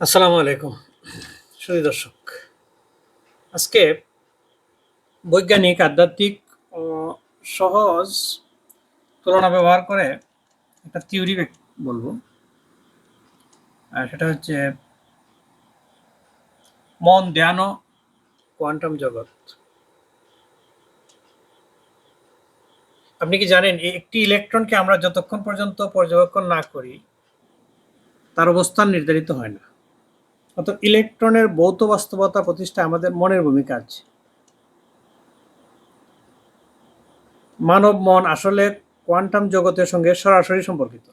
আসসালামু আলাইকুম। সুধী দর্শক, আজকে বৈজ্ঞানিক, আধ্যাত্মিক সহজ তুলনা ব্যবহার করে একটা থিওরি বলব। আর সেটা হচ্ছে মন, ধ্যান কোয়ান্টাম জগৎ। আপনি কি জানেন একটি ইলেকট্রনকে আমরা যতক্ষণ পর্যন্ত পর্যবেক্ষণ না করি, তার অবস্থান নির্ধারিত হয় না। অত ইলেকট্রনের ভৌত বাস্তবতা প্রতিষ্ঠায় আমাদের মনের ভূমিকা আছে। মানব মন আসলে কোয়ান্টাম জগতের সঙ্গে সরাসরি সম্পর্কিত।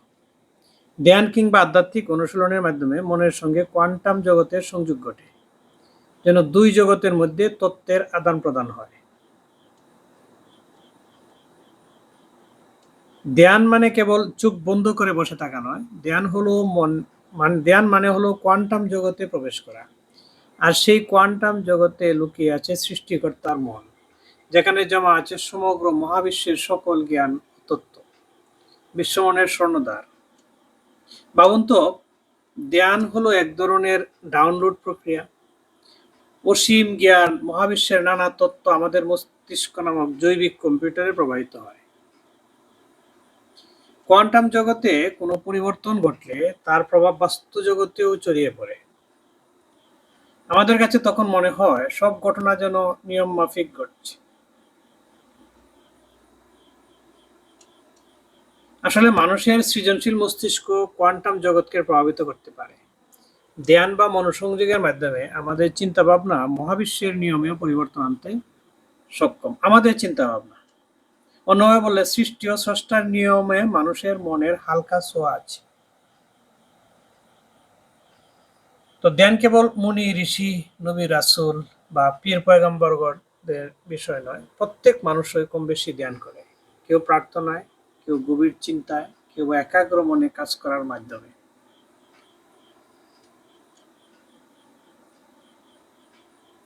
ধ্যান কিংবা আধ্যাত্মিক অনুশীলনের মাধ্যমে মনের সঙ্গে কোয়ান্টাম জগতের সংযোগ ঘটে, যেন দুই জগতের মধ্যে তত্ত্বের আদান প্রদান হয়। ধ্যান মানে কেবল চোখ বন্ধ করে বসে থাকা নয়, ধ্যান হলো মন মানে ধ্যান মানে হলো কোয়ান্টাম জগতে প্রবেশ করা। আর সেই কোয়ান্টাম জগতে লুকিয়ে আছে সৃষ্টিকর্তার মন, যেখানে জমা আছে সমগ্র মহাবিশ্বের সকল জ্ঞান তত্ত্ব। বিশ্বমনের স্বর্ণদ্বার। বাবন্ত ধ্যান হলো এক ধরনের ডাউনলোড প্রক্রিয়া। অসীম জ্ঞান মহাবিশ্বের নানা তত্ত্ব আমাদের মস্তিষ্ক নামক জৈবিক কম্পিউটারে প্রবাহিত হয়। কোয়ান্টাম জগতে কোনো পরিবর্তন ঘটলে তার প্রভাব বাস্তু জগতেও ছড়িয়ে পড়ে। আমাদের কাছে তখন মনে হয় সব ঘটনা যেন নিয়ম মাফিক ঘটছে। আসলে মানুষের সৃজনশীল মস্তিষ্ক কোয়ান্টাম জগৎকে প্রভাবিত করতে পারে। ধ্যান বা মনোসংযোগের মাধ্যমে আমাদের চিন্তা ভাবনা মহাবিশ্বের নিয়মেও পরিবর্তন আনতে সক্ষম। আমাদের চিন্তা ভাবনা অন্যভাবে বললে, সৃষ্টি ও স্রষ্টার নিয়মে মানুষের মনের হালকা ছোঁয়া আছে তো ধ্যান কেবল মুনি, ঋষি, নবী, রাসুল বা পীর, পয়গম্বরগণদের বিষয় নয়। প্রত্যেক মানুষই কম বেশি ধ্যান করে। কেউ প্রার্থনায়, কেউ গভীর চিন্তায়, কেউ একাগ্র মনে কাজ করার মাধ্যমে।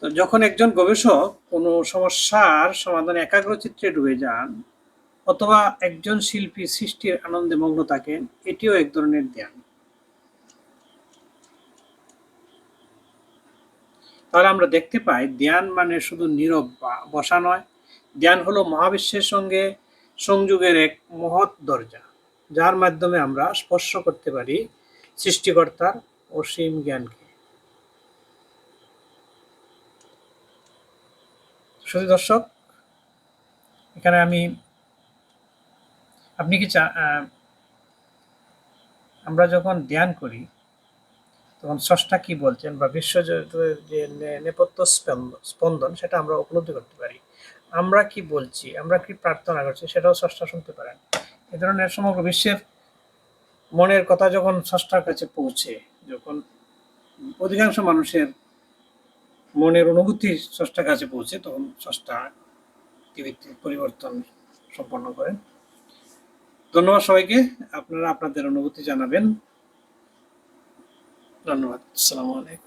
তো যখন একজন গবেষক কোনো সমস্যার সমাধানে একাগ্রচিত্রে ডুবে যান, অথবা একজন শিল্পী সৃষ্টির আনন্দে মগ্ন থাকেন, এটিও এক ধরনের ধ্যান। তাহলে আমরা দেখতে পাই, ধ্যান মানে শুধু নীরব বসা নয়, ধ্যান হলো মহাবিশ্বের সঙ্গে সংযোগের এক মহৎ দরজা, যার মাধ্যমে আমরা স্পর্শ করতে পারি সৃষ্টিকর্তার অসীম জ্ঞানকে। শুধু দর্শক, এখানে আমি, আপনি কি আমরা যখন ধ্যান করি, তখন স্রষ্টা কি বলছেন বা বিশ্ব যে নেপথ্য স্পন্দন, সেটা আমরা উপলব্ধি করতে পারি। আমরা কি বলছি, আমরা কি প্রার্থনা করছি, সেটাও স্রষ্টা শুনতে পারেন। এ ধরনের সমগ্র বিশ্বের মনের কথা যখন স্রষ্টার কাছে পৌঁছে, যখন অধিকাংশ মানুষের মনের অনুভূতি স্রষ্টার কাছে পৌঁছে, তখন স্রষ্টা পরিবর্তন সম্পন্ন করেন। ধন্যবাদ সবাইকে। আপনারা আপনাদের অনুভূতি জানাবেন। ধন্যবাদ। আসসালামু আলাইকুম।